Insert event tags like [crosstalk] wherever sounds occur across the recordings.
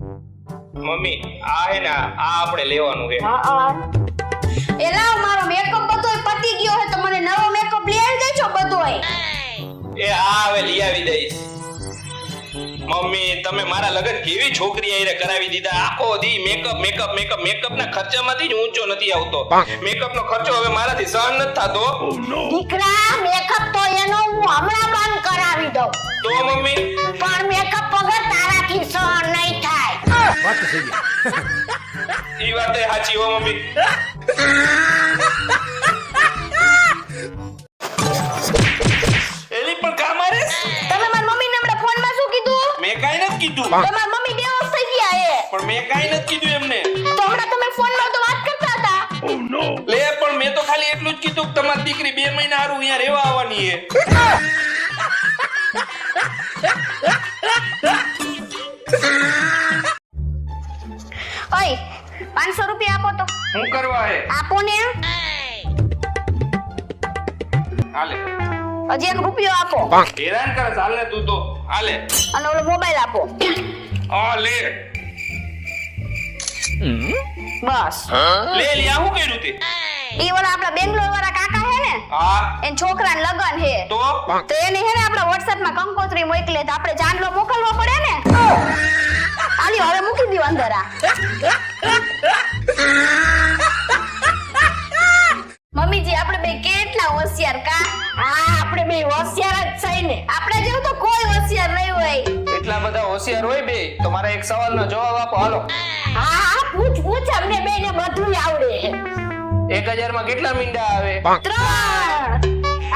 Mummy આ હે ને આ આપણે લેવાનું છે. એલા મારો મેકઅપ બધોય પતી ગયો હે તો મને નવો મેકઅપ લઈ આવી દેજો બધોય. એ આ હવે લઈ આવી દઈશ. મમ્મી તમે મારા લગન કેવી છોકરી આઈને કરાવી દીધા? આખો દી મેકઅપ મેકઅપ મેકઅપ મેકઅપ ના ખર્ચામાંથી જ ઊંચો નથી આવતો. મેકઅપ નો ખર્ચો હવે મારાથી સહન નથી થતો. દીકરા મેકઅપ તો એનો હું હમણાં બંધ કરાવી દઉં. તો મમ્મી? થાય [laughs] ઈ વાત એ સાચી હો મમ્મી. એલી પણ કા મારે તમે મારી મમ્મીને હમણાં ફોનમાં શું કીધું? મેં કાઈ નથી કીધું. તમારી મમ્મી બેહોશ થઈ ગયા હે. પણ મેં કાઈ નથી કીધું એમને. તો હમણાં તમે ફોનમાં તો વાત કરતા હતા. લે પણ મેં તો ખાલી એટલું જ કીધું કે તમારી દીકરી બે મહિના હારું અહીંયા રહેવા આવવાની છે [laughs] ઓય પાંચસો રૂપિયા આપો તો. હું કરવા હે? આપો ને હાલે. હજી એક રૂપિયો આપો. હેરાન કરે ચાલ ને તું તો. હાલે. અને ઓલો મોબાઈલ આપો. આ લે. બસ. લે લે આ હું કર્યું તે? ઈ ઓલા આપડા બેંગ્લોર વાળા કાકા હે ને? હા. એન છોકરાને લગન હે. તો? તો એને હે ને આપડા WhatsApp માં કંકોત્રી મોકલે તો આપણે ચાંદલો મોકલવો પડે ને? આલી હવે મૂકી દો અંદર આ મમ્મીજી આપણે બે કેટલા હોશિયાર કા? હા આપણે બે હોશિયાર જ છે ને. આપણે જેવું તો કોઈ હોશિયાર નહીં હોય. એટલા બધા હોશિયાર હોય બે તો મારા એક સવાલનો જવાબ આપો. હાલો. હા હા પૂછ પૂછ અમને બેને બધું આવડે. એક હજારમાં કેટલા મીંડા આવે? ત્રણ.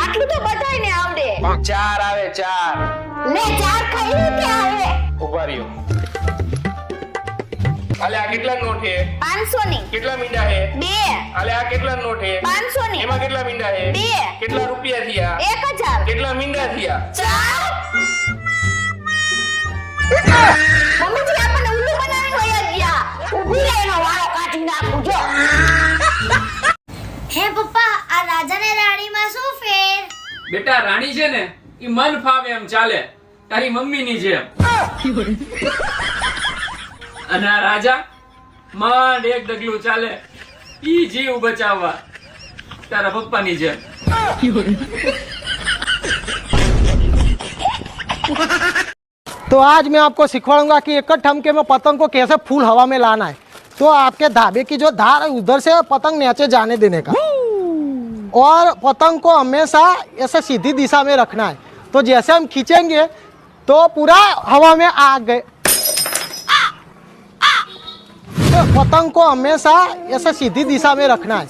આટલું તો બધાયને આવડે. ચાર આવે ચાર. લે ચાર ખાઈ રીતે આવે? ઊભા રહ્યો. હાલે આ કેટલા નોટ છે? પાંચસો ની. કેટલા મીંડા છે? બે. હાલે આ કેટલા નોટ છે? પાંચસો ની. એમાં કેટલા મીંડા છે? બે. કેટલા રૂપિયા થયા? એક હજાર. કેટલા મીંડા થયા? ચાર. મમ્મીજી આપણને ઉલ્લુ બનાવી વયા ગયા ઊભી રહે એનો વાળો કાઢી નાખું જો. હે પપ્પા આ રાજા ને રાણીમાં શું ફેર? બેટા રાણી છે ને ઈ મન ફાવે એમ ચાલે. તારી મમ્મી ની જેમ. અને આ રાજા માંડ એક ડગલું ચાલે ઈ જીવ બચાવવા તારા પપ્પાની જેમ तो आज मैं आपको सिखवाऊंगा कि एक ठमके में पतंग को कैसे फूल हवा में लाना है तो आपके धाबे की जो धार है उधर से पतंग नीचे जाने देने का और पतंग को हमेशा ऐसे सीधी दिशा में रखना है तो जैसे हम खींचेंगे तो पूरा हवा में आ गए तो पतंग को हमेशा ऐसे सीधी दिशा में रखना है